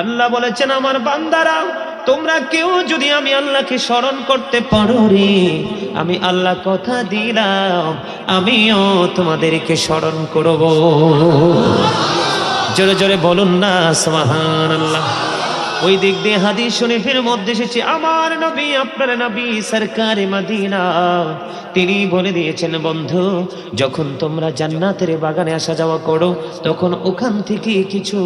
আল্লাহ বলেছেন, আমার বান্দারা, তোমরা কেউ যদি আমি আল্লাহকে স্মরণ করতে পারো রে, আমি আল্লাহ কথা দিলাম, আমিও তোমাদেরকে স্মরণ করব। জোরে জোরে বলুন না সমাহান আল্লাহ ওই দিক দিয়ে হাদিস শরীফের মধ্যে এসেছে। আমার নবী, আপনার নবী, সরকারে মদিনা। তিনি বলে দিয়েছেন, বন্ধু, যখন তোমরা জান্নাতের বাগানে আসা যাওয়া করো, তখন ওখান থেকে কিছু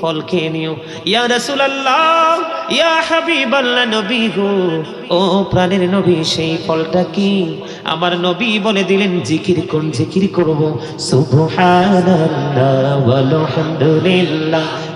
ফল খেয়ে নিও। ইয়া রাসূলুল্লাহ, ইয়া হাবিবাল্লাহ নবী গো, ও প্রাণের নবী, সেই ফলটা কি? আমার নবী বলে দিলেন, জিকির কোন জিকির করব। সুবহানাল্লাহ ওয়ালহামদুলিল্লাহ লা ইলাহা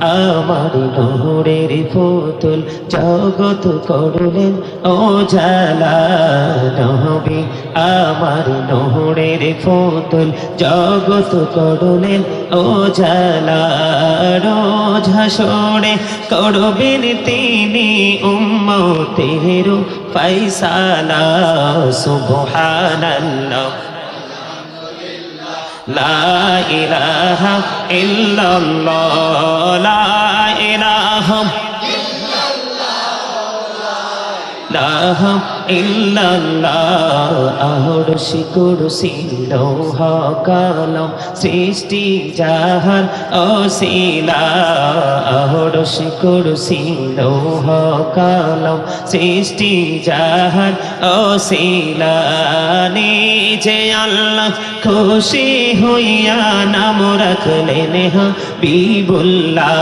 আমার নহরের পুতুল জগত করলেন, ও জালা নবী, আমার নহরের পুতুল জগত করলেন, ও জালা হাসরে করবেন তিনি উম্মতের ফৈসালা সুবহানাল্লাহ। লা ইলাহা ইল্লাল্লাহ ইল্লাল্লাহ আহরসি কুরসি লৌহ কালম সৃষ্টি জাহান অশিলা আহরসি কুরসি লৌহ কালম সৃষ্টি জাহান অশিলা নিজে আল্লাহ খুশি হইয়া নাম রাখলেন হাবিবুল্লাহ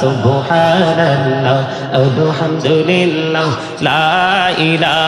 সুবহানাল্লাহ আলহামদুলিল্লাহ লা ইলাহা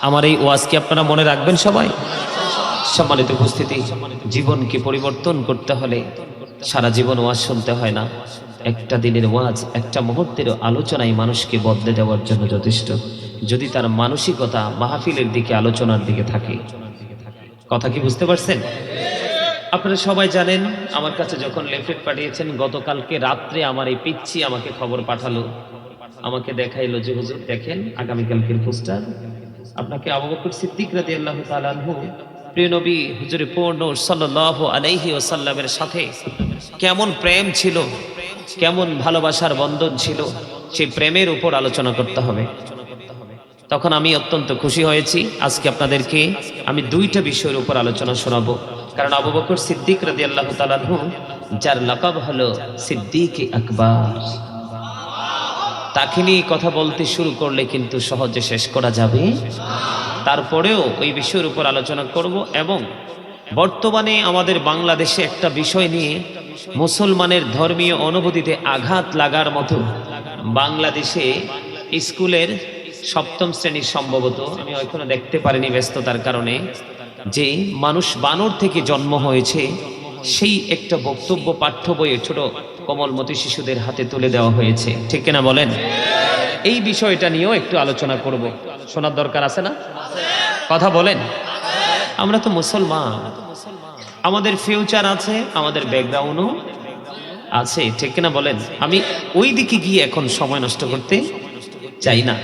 আমার এই ওয়াজকে আপনারা মনে রাখবেন সবাই? সম্মানিত উপস্থিতি, জীবনকে পরিবর্তন করতে হলে সারা জীবন ওয়াজ শুনতে হয় না। একটা দিনের ওয়াজ, একটা মুহূর্তের আলোচনায় মানুষকে বদলে দেওয়ার জন্য যথেষ্ট। যদি তার মানসিকতা মাহফিলের দিকে, আলোচনার দিকে থাকে। কথা কি বুঝতে পারছেন? আপনারা সবাই জানেন, আমার কাছে যখন লেফলেট পাঠিয়েছেন, গতকালকে রাত্রে আমার এই পিচ্ছি আমাকে খবর পাঠালো। আমাকে দেখাইলো যে, হুজুর, দেখেন আগামীকালকের পোস্টার আপনাকে আবু বকর সিদ্দিক রাদিয়াল্লাহু আল্লাহ আনহু, প্রিয় নবী, হুজুরে পূর্ণ সাল্লাল্লাহু আলাইহি ওয়াসাল্লামের সাথে কেমন প্রেম ছিল, কেমন ভালোবাসার বন্ধন ছিল সেই প্রেমের উপর আলোচনা করতে হবে। তখন আমি অত্যন্ত খুশি হয়েছি। আজকে আপনাদেরকে আমি দুইটা বিষয়ের উপর আলোচনা শোনাবো। কারণ আবু বকর সিদ্দিক রাদি আল্লাহ তালানহু যার লাকাব হলো সিদ্দিক আকবর। তাকে নিয়ে কথা বলতে শুরু করলে কিন্তু সহজে শেষ করা যাবে। তারপরেও ওই বিষয়ের উপর আলোচনা করব এবং বর্তমানে আমাদের বাংলাদেশে একটা বিষয় নিয়ে মুসলমানের ধর্মীয় অনুভূতিতে আঘাত লাগার মতো বাংলাদেশে স্কুলের সপ্তম শ্রেণির সম্ভবত, আমি এখনও দেখতে পারিনি ব্যস্ততার কারণে, যে মানুষ বানর থেকে জন্ম হয়েছে, সেই একটা বক্তব্য পাঠ্য বইয়ে ছোট কোমলমতি শিশুদের হাতে তুলে দেওয়া হয়েছে। ঠিক কিনা বলেন? এই বিষয়টা নিয়েও একটু আলোচনা করব। শোনার দরকার আছে না? কথা বলেন। আমরা তো মুসলমান। আমাদের ফিউচার আছে, আমাদের ব্যাকগ্রাউন্ডও আছে। ঠিক কিনা বলেন? আমি ওই দিকে গিয়ে এখন সময় নষ্ট করতে চাই না।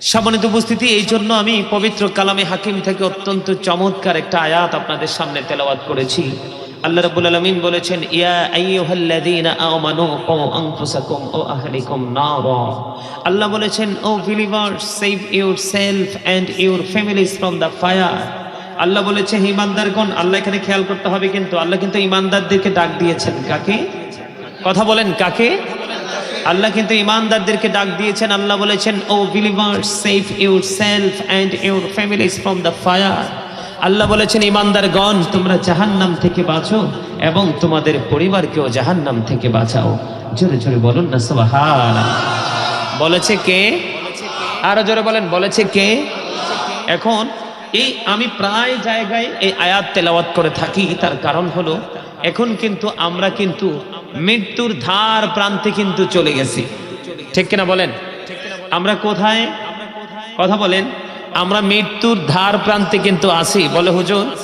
সম্মানিত উপস্থিতি, এই জন্য আমি পবিত্র কালামে হাকিম থেকে অত্যন্ত চমৎকার একটা আয়াত আপনাদের সামনে তেলাওয়াত করেছি। আল্লাহ রাব্বুল আলামিন বলেছেন, ইয়া আইয়ুহাল্লাযীনা আমানু কু আনফুসাকুম ও আহলিকুম নারা। আল্লাহ বলেছেন, O believers save yourself and your families from the fire Allah বলেছে, হে ইমানদারগণ, আল্লাহ এখানে খেয়াল করতে হবে কিন্তু, আল্লাহ কিন্তু ইমানদারদেরকে ডাক দিয়েছেন। কাকে? কথা বলেন, কাকে? আল্লাহ কিন্তু ইমানদারদেরকে ডাক দিয়েছেন। আল্লাহ বলেছেন, O believer save yourself and your families from the fire Allah বলেছেন ইমানদারগণ তোমরা জাহান নাম থেকে বাঁচো এবং তোমাদের পরিবারকেও জাহান নাম থেকে বাঁচাও। জোরে জোরে বলুন না সুবহান বলেছে কে? আরও জোরে বলেন, বলেছে কে? এখন এই আমি প্রায় জায়গায় এই আয়াত তেলাওয়াত করে থাকি, তার কারণ হলো, এখন কিন্তু আমরা কিন্তু মৃত্যুর ধার প্রান্তে কিন্তু চলে গেছি। ঠিক কিনা বলেন? আমরা কোথায়? কথা বলেন। আমরা মৃত্যুর ধার প্রান্তে কিন্তু আছি। বলে হুজুর,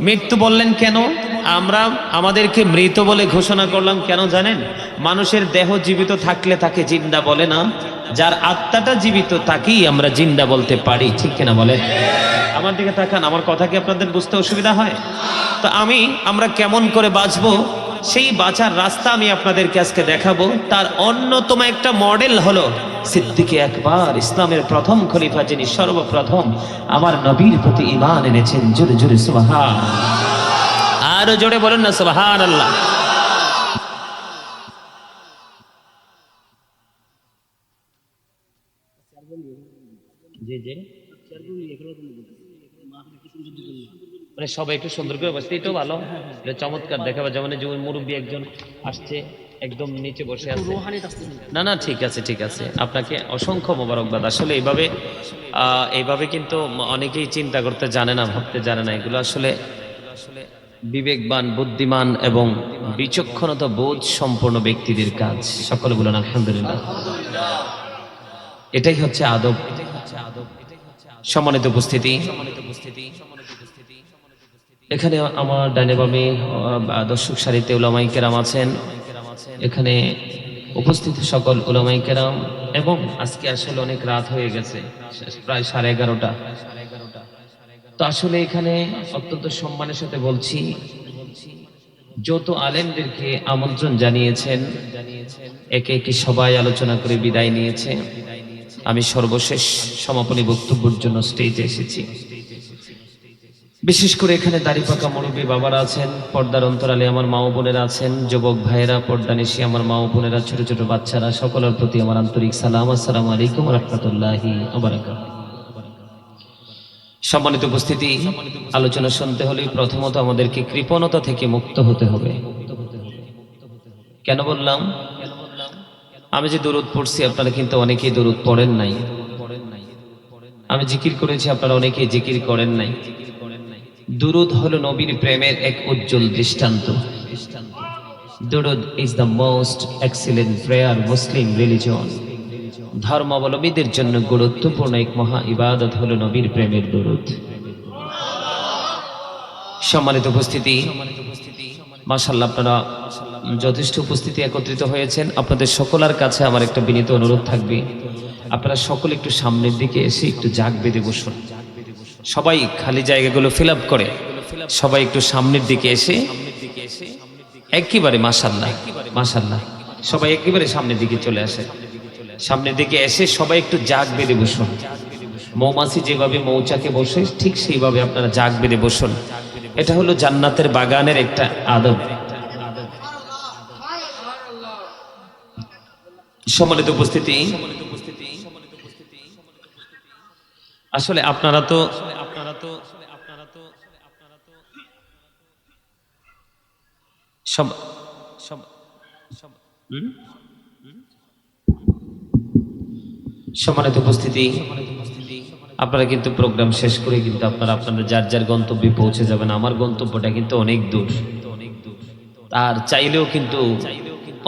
মৃত্যু বললেন কেন? আমরা আমাদেরকে মৃত বলে ঘোষণা করলাম কেন জানেন? মানুষের দেহ জীবিত থাকলে তাকে জিন্দা বলে না, যার আত্মাটা জীবিত তাকেই আমরা জিন্দা বলতে পারি, ঠিক কিনা বলেন? আমার দিকে তাকান, আমার কথা কি আপনাদের বুঝতে অসুবিধা হয়? তো আমি, আমরা কেমন করে বাঁচবো? সেই বাঁচার রাস্তা আমি আপনাদেরকে আজকে দেখাবো। তার অন্যতম একটা মডেল হলো সিদ্দিকে একবার ইসলামের প্রথম খলিফা যিনি সর্বপ্রথম আমার নবীর প্রতি ইমান এনেছেন। জোরে জোরে সুবাহান। আরও জোরে বলেন না সুবাহান আল্লাহ জি। জি মানে সবাই একটু সুন্দর করে বসতে এটাও ভালো। এটা চমৎকার দেখাবে যেমন যে মুরব্বী একজন আসছে একদম নিচে বসে আছে। না না ঠিক আছে ঠিক আছে। আপনাকে অসংখ্য মোবারকবাদ। আসলে এইভাবে এইভাবে কিন্তু অনেকেই চিন্তা করতে জানে না ভাবতে জানে না। এগুলো আসলে আসলে বিবেকবান বুদ্ধিমান এবং বিচক্ষণতা বোধ সম্পন্ন ব্যক্তিদের কাজ। সকলে বলেন আলহামদুলিল্লাহ। এটাই হচ্ছে আদব। এটাই হচ্ছে আদব এটাই হচ্ছে সম্মানিত উপস্থিতি সম্মানিত উপস্থিতি। এখানে আমার ডানে বামে দর্শক সারিতে উলামাই কেরাম আছেন। এখানে উপস্থিত সকল উলামাই কেরাম এবং আজকে আসলে অনেক রাত হয়ে গেছে, প্রায় সাড়ে এগারোটা। তো আসলে এখানে অত্যন্ত সম্মানের সাথে বলছি, যত আলেমদেরকে আমন্ত্রণ জানিয়েছেন, একে একে সবাই আলোচনা করে বিদায় নিয়েছে। আমি সর্বশেষ সমাপনী বক্তব্যের জন্য স্টেজে এসেছি। বিশেষ করে এখানে দাড়ি পাকা মুরব্বী বাবারা আছেন, পর্দার অন্তরালে আমার মা বোনেরা আছেন, যুবক ভাইয়েরা, পর্দা নিশি আমার মা বোনেরা, ছোট ছোট বাচ্চারা, সকলের প্রতি আমার আন্তরিক সালাম, আসসালামু আলাইকুম রহমতুল্লাহি সম্মানিত উপস্থিতি, আলোচনা শুনতে হলে প্রথমত আমাদেরকে কৃপণতা থেকে মুক্ত হতে হবে। কেন বললাম? আমি যে দরুদ পড়ছি, আপনারা কিন্তু অনেকেই দরুদ পড়েন নাই। আমি জিকির করেছি, আপনারা অনেকেই জিকির করেন নাই। দুরুদ হলো নবীর প্রেমের এক উজ্জ্বল দৃষ্টান্ত। দুরুদ is the most excellent prayer Muslim religion ধর্মাবলম্বীদের জন্য গুরুত্বপূর্ণ এক মহা ইবাদত হলো নবীর প্রেমের দুরুদ। সম্মানিত উপস্থিতি মাশাল্লাহ আপনারা যথেষ্ট উপস্থিতি একত্রিত হয়েছেন। আপনাদের সকলের কাছে আমার একটা বিনীত অনুরোধ থাকবে। আপনারা সকলে একটু সামনের দিকে এসে একটু জাগ বেঁধে বসুন সবাই খালি জায়গাগুলো ফিল করে। সবাই একটু সামনের দিকে এসে একেবারে মাসাল্লাহ মাসাল্লাহ সবাই একেবারে সামনের দিকে চলে আসে। সামনের দিকে এসে সবাই একটু জাগ বেঁধে বসুন। মৌমাছি যেভাবে মৌচাকে বসে, ঠিক সেইভাবে আপনারা জাগ বেঁধে বসুন। এটা হলো জান্নাতের বাগানের একটা আদব। সম্মানিত উপস্থিতি আসলে আপনারা তো আপনারা আপনারা আপনারা? সম্মানিত উপস্থিতি, আপনারা কিন্তু প্রোগ্রাম শেষ করে কিন্তু আপনারা আপনাদের যার যার গন্তব্যে পৌঁছে যাবেন আমার গন্তব্যটা কিন্তু অনেক দূর আর চাইলেও কিন্তু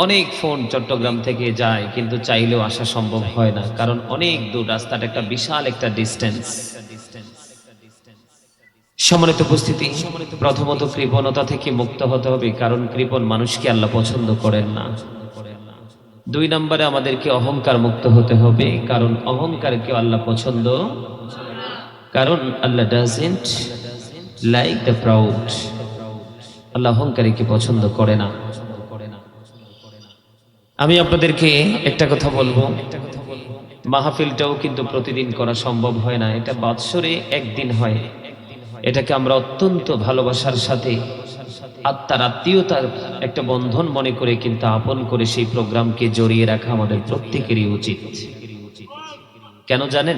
অনেক ফোন চট্টগ্রাম থেকে যায়, কিন্তু চাইলেও আসা সম্ভব হয় না, কারণ অনেক দূর রাস্তাটা একটা বিশাল একটা ডিস্টেন্স সম্মানিত উপস্থিতি, প্রথমত কৃপণতা থেকে মুক্ত হতে হবে, কারণ কৃপণ মানুষকে আল্লাহ পছন্দ করেন না। দুই নম্বরে আমাদেরকে অহংকার মুক্ত হতে হবে, কারণ অহংকারকে আল্লাহ পছন্দ কারণ Allah doesn't like the proud Allah অহংকারীকে পছন্দ করে না। আমি আপনাদেরকে একটা কথা বলব। মাহফিলটাও কিন্তু প্রতিদিন করা সম্ভব হয় না। এটা বাৎসরে একদিন হয়। এটাকে আমরা অত্যন্ত ভালোবাসার সাথে, আত্মার আত্মীয়তার একটা বন্ধন মনে করে কিন্তু আপন করে সেই প্রোগ্রামকে জড়িয়ে রাখা আমাদের প্রত্যেকেরই উচিত। কেন জানেন?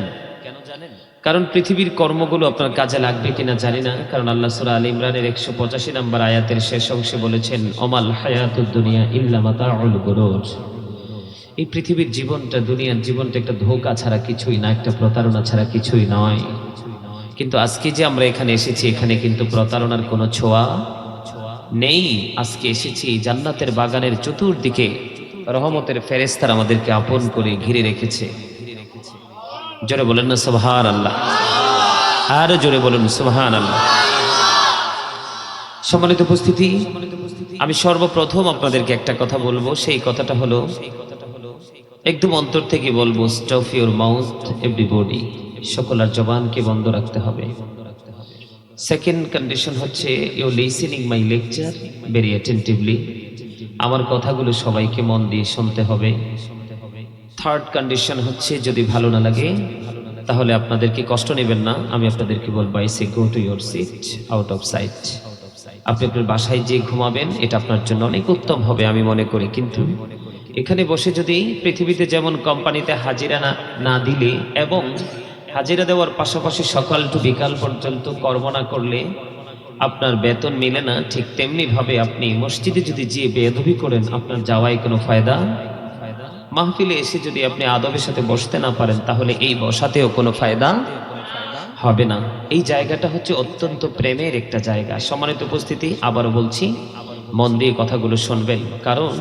কারণ পৃথিবীর কর্মগুলো আপনার কাজে লাগবে কিনা জানি না, কারণ আল্লাহ সুরা আল ইমরানের একশো পঁচাশি নম্বর আয়াতের শেষ অংশে বলেছেন, অমাল হায়াতুদ দুনিয়া ইল্লা মাতাউল গুরুর এই পৃথিবীর জীবনটা, দুনিয়ার জীবনটা একটা ধোকা ছাড়া কিছুই না, একটা প্রতারণা ছাড়া কিছুই নয়। কিন্তু আজকে যে আমরা এখানে এসেছি, এখানে কিন্তু প্রতারণার কোনো ছোঁয়া নেই। আজকে এসেছি জান্নাতের বাগানের চতুর্দিকে, রহমতের ফেরেস্তার আমাদেরকে আপন করে ঘিরে রেখেছে। জোরে বলেন না সুবহান আল্লাহ আরও জোরে বলুন সুবহান আল্লাহ সম্মানিত উপস্থিতি, আমি সর্বপ্রথম আপনাদেরকে একটা কথা বলব। সেই কথাটা হলো, একদম অন্তর থেকে বলব স্টফ ইউর মাউথ এভরিবডি সকল আর জবানকে বন্ধ রাখতে হবে। সেকেন্ড কন্ডিশন হচ্ছে you listening my lecture very attentively আমার কথাগুলো সবাইকে মন দিয়ে শুনতে হবে। থার্ড কন্ডিশন হচ্ছে যদি ভালো না লাগে, তাহলে আপনাদেরকে কষ্ট নেবেন না। আমি আপনাদেরকে বলব I say go to your seat out of sight আপনি আপনার বাসায় যে ঘুমাবেন, এটা আপনার জন্য অনেক উত্তম হবে আমি মনে করি। কিন্তু এখানে বসে যদি পৃথিবীতে যেমন কোম্পানিতে হাজিরা না না দিলে এবং হাজিরা দেওয়ার পাশাপাশি সকাল টু বিকাল পর্যন্ত কর্ম না করলে আপনার বেতন মিলে না, ঠিক তেমনি ভাবে আপনি মসজিদে যদি যেয়ে বেদবি করেন, আপনার যাওয়ায় কোনো ফায়দা মাহফিলে এসে যদি আপনি আদবের সাথে বসতে না পারেন, তাহলে এই বসাতেও কোনো ফায়দা হবে না। এই জায়গাটা হচ্ছে অত্যন্ত প্রেমের একটা জায়গা। সম্মানিত উপস্থিতি, আবারও বলছি, মন দিয়ে কথাগুলো শুনবেন। কারণ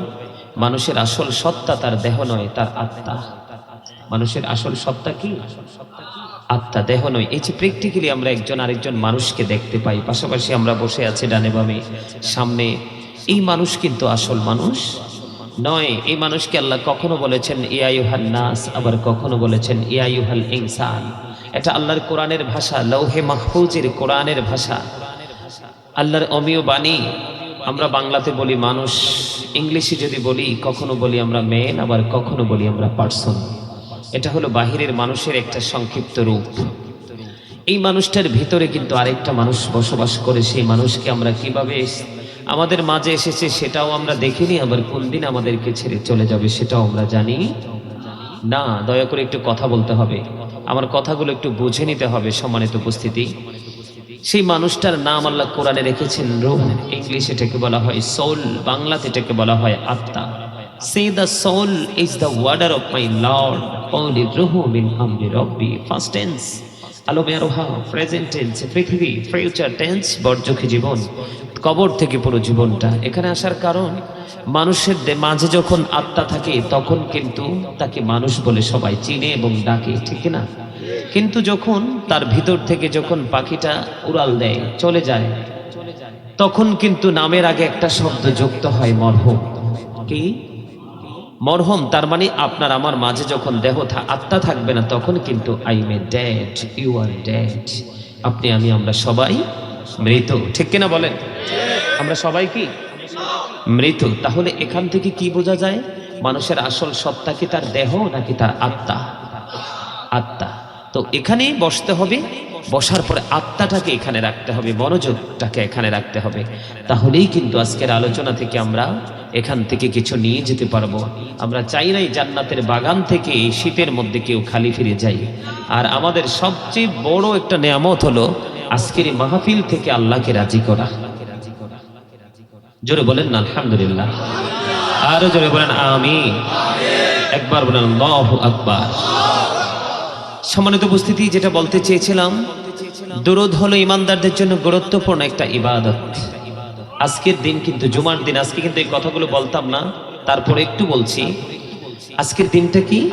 মানুষের আসল সত্তা তার দেহ নয়, তার আত্মা। মানুষের আসল সত্তা কি? আত্মা, দেহ নয়। এই যে প্র্যাকটিক্যালি আমরা একজন আরেকজন মানুষকে দেখতে পাই, পাশাপাশি আমরা বসে আছি ডানে বামে। সামনে এই মানুষ কিন্তু আসল মানুষ। নয়, এই মানুষকে আল্লাহ কখনো বলেছেন ইয়ায়ুহাল নাস আবার কখনো বলেছেন ইয়ায়ুহাল ইনসান এটা আল্লাহর কোরআনের ভাষা, লৌহে মাহফুজের কোরআনের ভাষা। আল্লাহর অমীয় বাণী, আমরা বাংলাতে বলি মানুষ, ইংলিশে যদি বলি, কখনো বলি আমরা মেন আবার কখনো বলি আমরা পার্সন। এটা হলো বাহিরের মানুষের একটা সংক্ষিপ্ত রূপ। এই মানুষটার ভিতরে কিন্তু আরেকটা মানুষ বসবাস করে, সেই মানুষকে আমরা কীভাবে আমাদের মাঝে এসেছে, সেটাও আমরা দেখিনি, আবার কোন দিন আমাদেরকে ছেড়ে চলে যাবে সেটাও আমরা জানি। না, দয়া করে একটু কথা বলতে হবে। আমার কথাগুলো একটু বুঝে নিতে হবে সম্মানিত উপস্থিতি। সেই মানুষটার নাম আল্লাহ কোরআনে রেখেছেন রুহ, ইংলিশ এটাকে বলা হয় সোল, বাংলাতে এটাকে বলা হয় আত্মা। Say the soul is the order of my lord only রুহু মিন আমরি রব্বি ফার্স্ট টেন্স প্রেজেন্ট টেন্স পৃথিবী ফিউচার টেন্স বর্জখী জীবন? কবর থেকে পুরো জীবনটা। এখানে আসার কারণ, মানুষের মাঝে যখন আত্মা থাকে, তখন কিন্তু তাকে মানুষ বলে সবাই চিনে এবং ডাকে, ঠিক না কিন্তু যখন তার ভিতর থেকে যখন পাখিটা উড়াল দেয়, চলে যায়, তখন কিন্তু নামের আগে একটা শব্দ যুক্ত হয়, মরহম। কি? মরহম, তার মানে আপনার আমার মাঝে যখন দেহ আত্মা থাকবে না, তখন কিন্তু I may dead you are dead আপনি, আমি, আমরা সবাই মৃত, ঠিক কিনা বলেন? আমরা সবাই কি? মৃত, তাহলে এখান থেকে কি বোঝা যায়? মানুষের আসল সত্তা কি তার দেহ নাকি তার আত্মা? আত্মা। তো এখানে বসতে হবে, বসার পরে আত্মাটাকে এখানে রাখতে হবে, মনোযোগটাকে এখানে রাখতে হবে। তাহলেই কিন্তু আজকের আলোচনা থেকে আমরা এখান থেকে কিছু নিয়ে যেতে পারব। আমরা চাই নাই জান্নাতের বাগান থেকে এই শীতের মধ্যে কেউ খালি ফিরে যাই আর আমাদের সবচেয়ে বড় একটা নিয়ামত হলো আজকের এই মাহফিল থেকে আল্লাহকে রাজি করা। জোরে বলেন না, আলহামদুলিল্লাহ। আরও জোরে বলেন আমি একবার বলেন আকবার। সম্মানিত উপস্থিতি, যেটা বলতে চেয়েছিলাম, দরুদ হলো ইমানদারদের জন্য গুরুত্বপূর্ণ একটা ইবাদত। আজকের দিন কিন্তু, জুমার দিন, আজকে কিন্তু এই কথাগুলো বলতাম না, তারপরে একটু বলছি। আজকের দিনটা কি?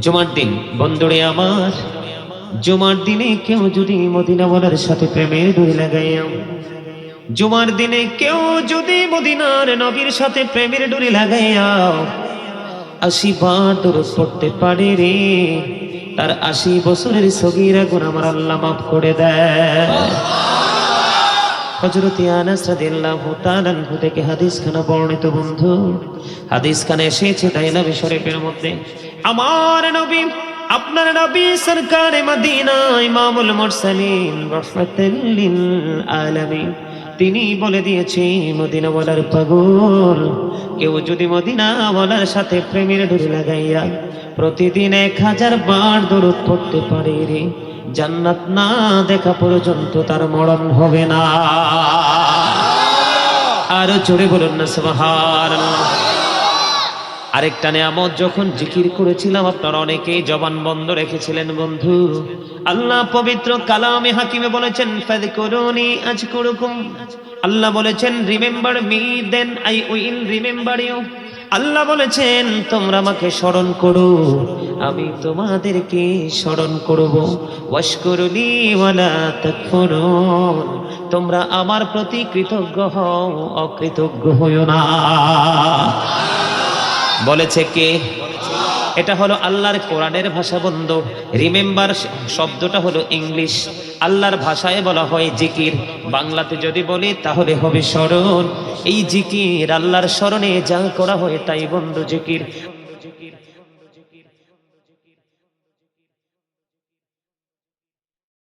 জুমার দিন। বন্দরে আমার জুমার দিনে কেউ যদি মদিনাওয়ালার সাথে প্রেমের ডুরি লাগাইয়া জুমার দিনে কেউ যদি মদিনার নবীর সাথে প্রেমের ডুরি লাগাইয়া আশি বার দরদ পড়তে পারে রে। তার আশি বছরের সগিরা গুণ আমার আল্লাহ মাফ করে দেয়। হযরত আনাস রাদিয়াল্লাহু তাআলা থেকে হাদিস খানা বর্ণিত বন্ধু হাদিস খানে এসেছে তাই দাইলা শরীফের মধ্যে, আমার নবী আপনার নবী সরকারে মদিনা ইমামুল মুরসালিন রাহমাতাল লিল আলামিন। তিনি বলে দিয়েছে, মদিনাওয়ালার পাগল, কেউ যদি মদিনাওয়ালার সাথে প্রেমের ডুরি লাগাইয়া প্রতিদিন এক হাজার বার দূরত পড়তে পারে রে, জান্নাত না দেখা পর্যন্ত তার মরণ হবে না। আরও জোরে বলুন না, সুবহানাল্লাহ। আরেকটা নিয়ামত, যখন জিকির করেছিলাম, আপনারা অনেকেই জবান বন্ধ রেখেছিলেন, বন্ধু। আল্লাহ পবিত্র কালামে হাকিমে বলেছেন, ফাযকুরুনি আজকুরুকুম। আল্লাহ বলেছেন, remember me then I will remember you. Allah বলেছেন, তোমরা আমাকে স্মরণ করো, আমি তোমাদেরকে স্মরণ করব। ওয়াশকুরুনি ওয়ালা তাকফুরুন। তোমরা আমার প্রতি কৃতজ্ঞ হও, অকৃতজ্ঞ হইও না। বলেছে কে? এটা হলো আল্লাহর কোরআনের ভাষা বন্ধ। রিমেম্বার শব্দটা হলো ইংলিশ। আল্লাহর ভাষায় বলা হয় জিকির। বাংলাতে যদি বলি, তাহলে হবে স্মরণ। এই জিকির আল্লাহর স্মরণে যা করা হয়, তাই বন্ধু জিকির।